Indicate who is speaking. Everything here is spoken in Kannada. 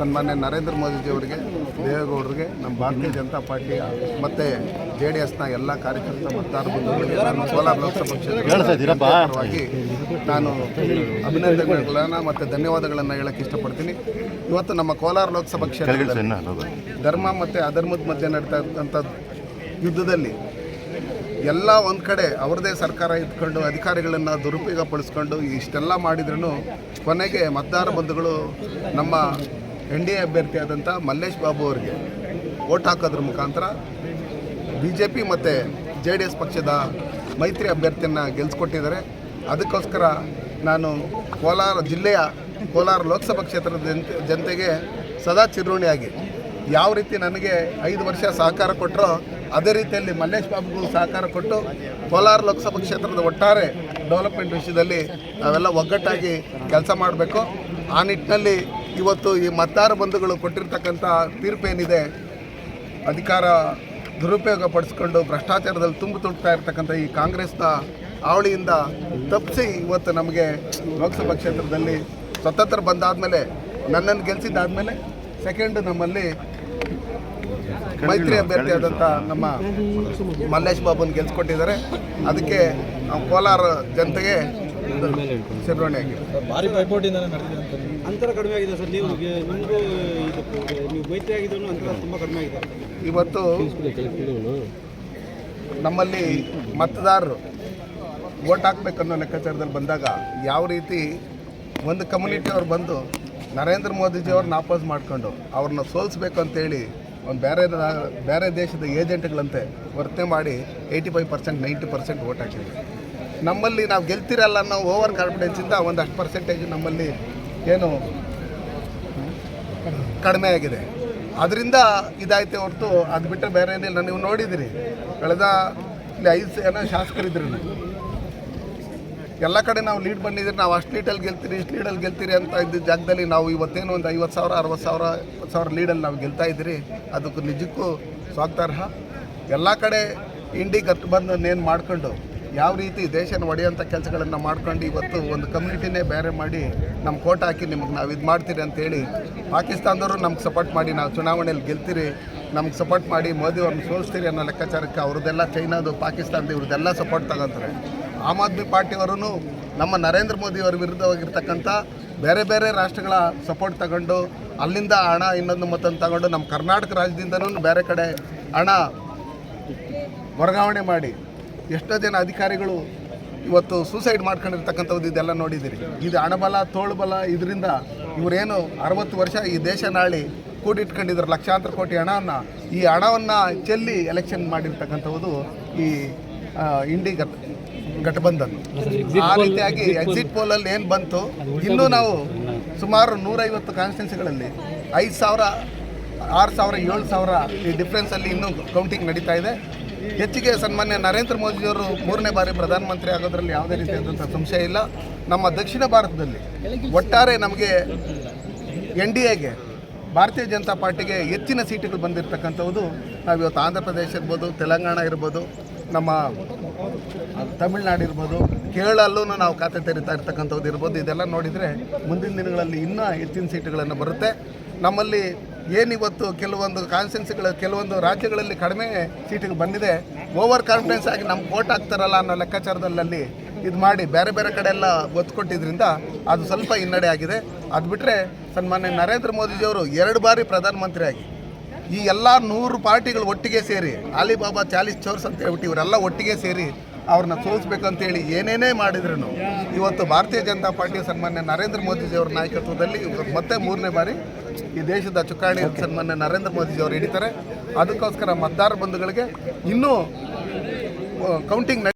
Speaker 1: ಸನ್ಮಾನ್ಯ ನರೇಂದ್ರ ಮೋದಿಜಿಯವರಿಗೆ ದೇವೇಗೌಡರಿಗೆ ನಮ್ಮ ಭಾರತೀಯ ಜನತಾ ಪಾರ್ಟಿ ಮತ್ತು ಜೆ ಡಿ ಎಸ್ನ ಎಲ್ಲ ಕಾರ್ಯಕರ್ತ ಮತದಾರ ಬಂಧುಗಳಿಗೆ ನಾನು ಕೋಲಾರ ಲೋಕಸಭಾ ಕ್ಷೇತ್ರದ ಪರವಾಗಿ ನಾನು ಅಭಿನಂದನೆಗಳನ್ನು ಮತ್ತು ಧನ್ಯವಾದಗಳನ್ನು ಹೇಳಕ್ಕೆ ಇಷ್ಟಪಡ್ತೀನಿ. ಇವತ್ತು ನಮ್ಮ ಕೋಲಾರ ಲೋಕಸಭಾ ಕ್ಷೇತ್ರದಲ್ಲಿ ಧರ್ಮ ಮತ್ತು ಅಧರ್ಮದ ಮಧ್ಯೆ ನಡೀತಾ ಇರ್ತಕ್ಕಂಥ ಯುದ್ಧದಲ್ಲಿ ಎಲ್ಲ ಒಂದು ಕಡೆ ಅವ್ರದ್ದೇ ಸರ್ಕಾರ ಇದ್ಕೊಂಡು ಅಧಿಕಾರಿಗಳನ್ನು ದುರುಪಯೋಗ ಪಡಿಸ್ಕೊಂಡು ಇಷ್ಟೆಲ್ಲ ಮಾಡಿದ್ರೂ ಕೊನೆಗೆ ಮತದಾರ ಬಂಧುಗಳು ನಮ್ಮ ಎನ್ ಡಿ ಎ ಅಭ್ಯರ್ಥಿಯಾದಂಥ ಮಲ್ಲೇಶ್ ಬಾಬು ಅವರಿಗೆ ಓಟ್ ಹಾಕೋದ್ರ ಮುಖಾಂತರ ಬಿ ಜೆ ಪಿ ಮತ್ತು ಜೆ ಡಿ ಎಸ್ ಪಕ್ಷದ ಮೈತ್ರಿ ಅಭ್ಯರ್ಥಿಯನ್ನು ಗೆಲ್ಸ್ಕೊಟ್ಟಿದ್ದಾರೆ. ಅದಕ್ಕೋಸ್ಕರ ನಾನು ಕೋಲಾರ ಜಿಲ್ಲೆಯ ಕೋಲಾರ ಲೋಕಸಭಾ ಕ್ಷೇತ್ರದ ಜನತೆ ಜನತೆಗೆ ಸದಾ ಚಿರೋಣಿಯಾಗಿ ಯಾವ ರೀತಿ ನನಗೆ ಐದು ವರ್ಷ ಸಹಕಾರ ಕೊಟ್ಟರೋ ಅದೇ ರೀತಿಯಲ್ಲಿ ಮಲ್ಲೇಶ್ ಬಾಬುಗೂ ಸಹಕಾರ ಕೊಟ್ಟು ಕೋಲಾರ ಲೋಕಸಭಾ ಕ್ಷೇತ್ರದ ಒಟ್ಟಾರೆ ಡೆವಲಪ್ಮೆಂಟ್ ವಿಷಯದಲ್ಲಿ ನಾವೆಲ್ಲ ಒಗ್ಗಟ್ಟಾಗಿ ಕೆಲಸ ಮಾಡಬೇಕು. ಆ ನಿಟ್ಟಿನಲ್ಲಿ ಇವತ್ತು ಈ ಮತದಾರ ಬಂಧುಗಳು ಕೊಟ್ಟಿರ್ತಕ್ಕಂಥ ತೀರ್ಪೇನಿದೆ ಅಧಿಕಾರ ದುರುಪಯೋಗ ಪಡಿಸ್ಕೊಂಡು ಭ್ರಷ್ಟಾಚಾರದಲ್ಲಿ ತುಂಬ ತುಳುಕ್ತಾ ಇರ್ತಕ್ಕಂಥ ಈ ಕಾಂಗ್ರೆಸ್ನ ಅವಳಿಯಿಂದ ತಪ್ಪಿಸಿ ಇವತ್ತು ನಮಗೆ ಲೋಕಸಭಾ ಕ್ಷೇತ್ರದಲ್ಲಿ ಸ್ವತಂತ್ರ ಬಂದಾದಮೇಲೆ ನನ್ನನ್ನು ಗೆಲ್ಸಿದ್ದಾದಮೇಲೆ ಸೆಕೆಂಡ್ ನಮ್ಮಲ್ಲಿ ಮೈತ್ರಿ ಅಭ್ಯರ್ಥಿಯಾದಂಥ ನಮ್ಮ ಮಲ್ಲೇಶ್ ಬಾಬುನ ಗೆಲ್ಸ್ಕೊಟ್ಟಿದ್ದಾರೆ. ಅದಕ್ಕೆ ನಾವು ಕೋಲಾರ ಜನತೆಗೆ ಆಗಿದೆ
Speaker 2: ಭಾರಿ ಅಂತರ ಕಡಿಮೆ ಆಗಿದೆ ಸರ್ ನೀವು ನಿಮಗೂ ನೀವು ಮೈತ್ರಿ ಆಗಿದ್ರು ಅಂತರ ತುಂಬ ಕಡಿಮೆ ಆಗಿದೆ.
Speaker 1: ಇವತ್ತು ನಮ್ಮಲ್ಲಿ ಮತದಾರರು ಓಟ್ ಹಾಕ್ಬೇಕನ್ನೋ ಲೆಕ್ಕಾಚಾರದಲ್ಲಿ ಬಂದಾಗ ಯಾವ ರೀತಿ ಒಂದು ಕಮ್ಯುನಿಟಿ ಅವ್ರು ಬಂದು ನರೇಂದ್ರ ಮೋದಿಜಿಯವ್ರನ್ನ ಅಪೋಸ್ ಮಾಡಿಕೊಂಡು ಅವ್ರನ್ನ ಸೋಲಿಸ್ಬೇಕು ಅಂತೇಳಿ ಒಂದು ಬೇರೆ ಬೇರೆ ದೇಶದ ಏಜೆಂಟ್ಗಳಂತೆ ವರ್ತನೆ ಮಾಡಿ eighty five percent ninety percent vote ಹಾಕಿದ್ರು. ನಮ್ಮಲ್ಲಿ ನಾವು ಗೆಲ್ತಿರಲ್ಲ ಅನ್ನೋ ಓವರ್ ಕಾನ್ಫಿಡೆನ್ಸಿಂದ ಒಂದಷ್ಟು ಪರ್ಸೆಂಟೇಜ್ ನಮ್ಮಲ್ಲಿ ಏನು ಕಡಿಮೆ ಆಗಿದೆ. ಅದರಿಂದ ಇದಾಯ್ತು ಹೊರತು ಅದು ಬಿಟ್ಟರೆ ಬೇರೆ ಏನಿಲ್ಲ. ನೀವು ನೋಡಿದಿರಿ, ಕಳೆದ ಇಲ್ಲಿ ಐದು ಜನ ಶಾಸಕರಿದ್ರು ಎಲ್ಲ ಕಡೆ ನಾವು ಲೀಡ್ ಬಂದಿದ್ರೆ ನಾವು ಅಷ್ಟು ಲೀಡಲ್ಲಿ ಗೆಲ್ತೀರಿ, ಇಷ್ಟು ಲೀಡಲ್ಲಿ ಗೆಲ್ತೀರಿ ಅಂತ ಇದ್ದ ಜಾಗದಲ್ಲಿ ನಾವು ಇವತ್ತೇನು ಒಂದು ಐವತ್ತು ಸಾವಿರ, ಅರವತ್ತು ಸಾವಿರ, ಇಪ್ಪತ್ತು ಸಾವಿರ ಲೀಡಲ್ಲಿ ನಾವು ಗೆಲ್ತಾ ಇದ್ದೀರಿ. ಅದಕ್ಕೂ ನಿಜಕ್ಕೂ ಸ್ವಾಗತಾರ್ಹ. ಎಲ್ಲ ಕಡೆ ಇಂಡಿ ಏನು ಮಾಡ್ಕೊಂಡು ಯಾವ ರೀತಿ ದೇಶನ ಒಡೆಯುವಂಥ ಕೆಲಸಗಳನ್ನು ಮಾಡ್ಕೊಂಡು ಇವತ್ತು ಒಂದು ಕಮ್ಯುನಿಟಿನೇ ಬೇರೆ ಮಾಡಿ ನಮ್ಮ ಕೋಟ್ ಹಾಕಿ ನಿಮಗೆ ನಾವು ಇದು ಮಾಡ್ತೀರಿ ಅಂತೇಳಿ ಪಾಕಿಸ್ತಾನದವರು ನಮ್ಗೆ ಸಪೋರ್ಟ್ ಮಾಡಿ ನಾವು ಚುನಾವಣೆಯಲ್ಲಿ ಗೆಲ್ತೀರಿ, ನಮ್ಗೆ ಸಪೋರ್ಟ್ ಮಾಡಿ ಮೋದಿ ಅವ್ರನ್ನ ಸೋಲಿಸ್ತೀರಿ ಅನ್ನೋ ಲೆಕ್ಕಾಚಾರಕ್ಕೆ ಅವ್ರದ್ದೆಲ್ಲ ಚೈನಾದು, ಪಾಕಿಸ್ತಾನದ ಇವ್ರದ್ದೆಲ್ಲ ಸಪೋರ್ಟ್ ತಗೊಂತಾರೆ. ಆಮ್ ಆದ್ಮಿ ಪಾರ್ಟಿಯವರೂ ನಮ್ಮ ನರೇಂದ್ರ ಮೋದಿಯವರ ವಿರುದ್ಧವಾಗಿರ್ತಕ್ಕಂಥ ಬೇರೆ ಬೇರೆ ರಾಷ್ಟ್ರಗಳ ಸಪೋರ್ಟ್ ತಗೊಂಡು ಅಲ್ಲಿಂದ ಹಣ ಇನ್ನೊಂದು ಮತ್ತೊಂದು ತಗೊಂಡು ನಮ್ಮ ಕರ್ನಾಟಕ ರಾಜ್ಯದಿಂದನೂ ಬೇರೆ ಕಡೆ ಹಣ ವರ್ಗಾವಣೆ ಮಾಡಿ ಎಷ್ಟೋ ಜನ ಅಧಿಕಾರಿಗಳು ಇವತ್ತು ಸೂಸೈಡ್ ಮಾಡ್ಕೊಂಡಿರ್ತಕ್ಕಂಥದ್ದು ಇದೆಲ್ಲ ನೋಡಿದ್ದೀರಿ. ಇದು ಹಣಬಲ ತೋಳುಬಲ, ಇದರಿಂದ ಇವರೇನು ಅರವತ್ತು ವರ್ಷ ಈ ದೇಶ ನಾಳಿ ಕೂಡಿಟ್ಕೊಂಡಿದ್ರು ಲಕ್ಷಾಂತರ ಕೋಟಿ ಹಣವನ್ನು, ಈ ಹಣವನ್ನು ಚೆಲ್ಲಿ ಎಲೆಕ್ಷನ್ ಮಾಡಿರ್ತಕ್ಕಂಥದ್ದು ಈ ಇಂಡಿ ಗಟ್ ಗಠಬಂಧನ್ ಆ ರೀತಿಯಾಗಿ ಎಕ್ಸಿಟ್ ಪೋಲಲ್ಲಿ ಏನು ಬಂತು? ಇನ್ನೂ ನಾವು ಸುಮಾರು ನೂರೈವತ್ತು ಕಾನ್ಸ್ಟಿಟ್ಯೂನ್ಸಿಗಳಲ್ಲಿ ಐದು ಸಾವಿರ, ಆರು ಸಾವಿರ, ಏಳು ಸಾವಿರ ಈ ಡಿಫ್ರೆನ್ಸಲ್ಲಿ ಇನ್ನೂ ಕೌಂಟಿಂಗ್ ನಡೀತಾ ಇದೆ. ಹೆಚ್ಚಿಗೆ ಸನ್ಮಾನ್ಯ ನರೇಂದ್ರ ಮೋದಿಯವರು ಮೂರನೇ ಬಾರಿ ಪ್ರಧಾನಮಂತ್ರಿ ಆಗೋದ್ರಲ್ಲಿ ಯಾವುದೇ ರೀತಿಯಾದಂಥ ಸಂಶಯ ಇಲ್ಲ. ನಮ್ಮ ದಕ್ಷಿಣ ಭಾರತದಲ್ಲಿ ಒಟ್ಟಾರೆ ನಮಗೆ ಎನ್ ಡಿ ಎಗೆ ಭಾರತೀಯ ಜನತಾ ಪಾರ್ಟಿಗೆ ಹೆಚ್ಚಿನ ಸೀಟುಗಳು ಬಂದಿರತಕ್ಕಂಥದ್ದು ನಾವು ಇವತ್ತು ಆಂಧ್ರ ಪ್ರದೇಶ ಇರ್ಬೋದು, ತೆಲಂಗಾಣ ಇರ್ಬೋದು, ನಮ್ಮ ತಮಿಳ್ನಾಡು ಇರ್ಬೋದು ಕೇರಳಲ್ಲೂ ನಾವು ಖಾತೆ ತೆರಿತಾ ಇರ್ತಕ್ಕಂಥದ್ದು ಇರ್ಬೋದು. ಇದೆಲ್ಲ ನೋಡಿದರೆ ಮುಂದಿನ ದಿನಗಳಲ್ಲಿ ಇನ್ನೂ ಹೆಚ್ಚಿನ ಸೀಟುಗಳನ್ನು ಬರುತ್ತೆ. ನಮ್ಮಲ್ಲಿ ಏನಿವತ್ತು ಕೆಲವೊಂದು ಕಾನ್ಸ್ಟೆನ್ಸಿಗಳು ಕೆಲವೊಂದು ರಾಜ್ಯಗಳಲ್ಲಿ ಕಡಿಮೆ ಸೀಟಿಗೆ ಬಂದಿದೆ. ಓವರ್ ಕಾನ್ಫಿಡೆನ್ಸ್ ಆಗಿ ನಮ್ಗೆ ಓಟ್ ಹಾಕ್ತಾರಲ್ಲ ಅನ್ನೋ ಲೆಕ್ಕಾಚಾರದಲ್ಲಿ ಇದು ಮಾಡಿ ಬೇರೆ ಬೇರೆ ಕಡೆ ಎಲ್ಲ ಒತ್ತು ಕೊಟ್ಟಿದ್ರಿಂದ ಅದು ಸ್ವಲ್ಪ ಹಿನ್ನಡೆ ಆಗಿದೆ. ಅದು ಬಿಟ್ಟರೆ ಸನ್ಮಾನ್ಯ ನರೇಂದ್ರ ಮೋದಿಜಿಯವರು ಎರಡು ಬಾರಿ ಪ್ರಧಾನಮಂತ್ರಿಯಾಗಿ ಈ ಎಲ್ಲ ನೂರು ಪಾರ್ಟಿಗಳು ಒಟ್ಟಿಗೆ ಸೇರಿ, ಅಲಿಬಾಬಾ ಚಾಲಿಸ್ ಚೋರ್ಸ್ ಅಂತ ಹೇಳ್ಬಿಟ್ಟು ಇವರೆಲ್ಲ ಒಟ್ಟಿಗೆ ಸೇರಿ ಅವ್ರನ್ನ ಸೋಲಿಸ್ಬೇಕಂತೇಳಿ ಏನೇನೇ ಮಾಡಿದ್ರು ಇವತ್ತು ಭಾರತೀಯ ಜನತಾ ಪಾರ್ಟಿ ಸನ್ಮಾನ್ಯ ನರೇಂದ್ರ ಮೋದಿಜಿಯವರ ನಾಯಕತ್ವದಲ್ಲಿ ಮತ್ತೆ ಮೂರನೇ ಬಾರಿ ಈ ದೇಶದ ಚುಕ್ಕಾಣಿ ಸನ್ಮಾನ್ಯ ನರೇಂದ್ರ ಮೋದಿಜಿಯವರು ಹಿಡಿತಾರೆ. ಅದಕ್ಕೋಸ್ಕರ ಮತದಾರ ಬಂಧುಗಳಿಗೆ ಇನ್ನೂ ಕೌಂಟಿಂಗ್